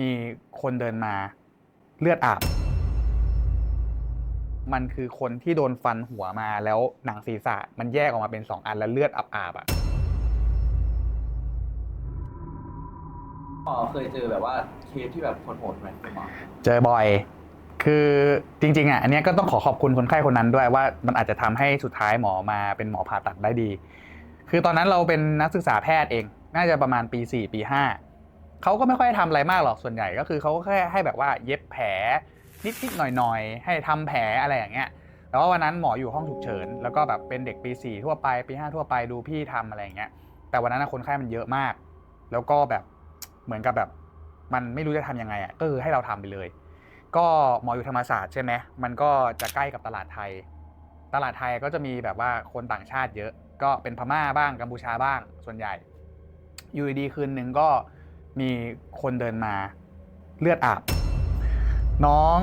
มีคนเดินมาเลือดอาบ มันคือคนที่โดนฟันหัวมาแล้วหนังศีรษะมันแยกออกมาเป็นสองอันแล้วเลือดอาบๆอะหมอเคยเจอแบบว่าเคสที่แบบโหดๆไหมคุณหมอเจอบ่อย คือจริงๆอะอันเนี้ยก็ต้องขอขอบคุณคนไข้คนนั้นด้วยว่ามันอาจจะทำให้สุดท้ายหมอมาเป็นหมอผ่าตัดได้ดี คือตอนนั้นเราเป็นนักศึกษาแพทย์เอง น่าจะประมาณปี 4 ปี 5 เขาก็ไม่ค่อยทำอะไรมากหรอกส่วนใหญ่ก็คือเขาก็แค่ให้แบบว่าเย็บแผลนิดๆหน่อยๆ ให้ทำแผลอะไรอย่างเงี้ยแต่ว่าวันนั้นหมออยู่ห้องฉุกเฉิน แล้วก็แบบเป็นเด็กปี 4 ทั่วไปปี 5 ทั่วไปดูพี่ทำอะไรอย่างเงี้ยแต่วันนั้นคนไข้มันเยอะมาก แล้วก็แบบเหมือนกับแบบมันไม่รู้จะทำยังไงอะก็คือให้เราทำไปเลย ก็หมออยู่ธรรมศาสตร์ใช่ไหมมันก็จะใกล้กับตลาดไทย ตลาดไทยก็จะมีแบบว่าคนต่างชาติเยอะ ก็เป็นพม่าบ้างกัมพูชาบ้างส่วนใหญ่อยู่ดีคืนหนึ่งก็ มีคนเดินมาเลือดอาบ น้อง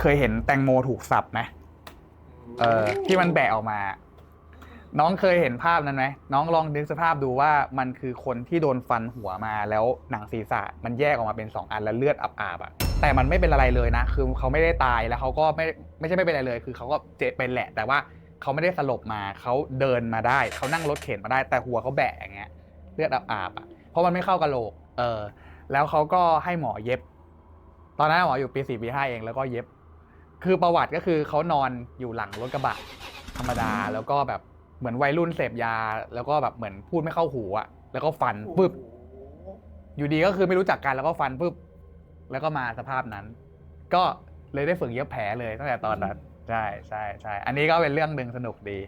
เคยเห็นแตงโมถูกสับไหมเออที่มันแบะออกมา น้องเคยเห็นภาพนั้นไหมน้องลองนึกสภาพดูว่ามันคือคนที่โดนฟันหัวมาแล้วหนังศีรษะ มันแยกออกมาเป็นสองอันแล้วเลือดอาบๆอะ แต่มันไม่เป็นอะไรเลยนะ คือเขาไม่ได้ตายแล้วเขาก็ไม่ไม่ใช่ไม่เป็นอะไรเลย คือเขาก็เจ็บเป็นแหละ แต่ว่าเขาไม่ได้สลบมาเขาเดินมาได้เขานั่งรถเข็นมาได้ แต่หัวเขาแบะอย่างเงี้ยเลือดอาบๆอะเพราะมันไม่เข้ากะโหลก เออแล้วเขาก็ให้หมอเย็บ ตอนนั้นหมออยู่ปีสี่ปีห้าเองแล้วก็เย็บ คือประวัติก็คือเขานอนอยู่หลังรถกระบะธรรมดาแล้วก็แบบเหมือนวัยรุ่นเสพยา แล้วก็แบบเหมือนพูดไม่เข้าหูอะแล้วก็ฟันปึ๊บอยู่ดีก็คือไม่รู้จักกันแล้วก็ฟันปุ๊บแล้วก็มาสภาพนั้น ก็เลยได้ฝึกเย็บแผลเลยตั้งแต่ตอนนั้นใช่ใช่ใช่อันนี้ก็เป็นเรื่องหนึ่งสนุกดี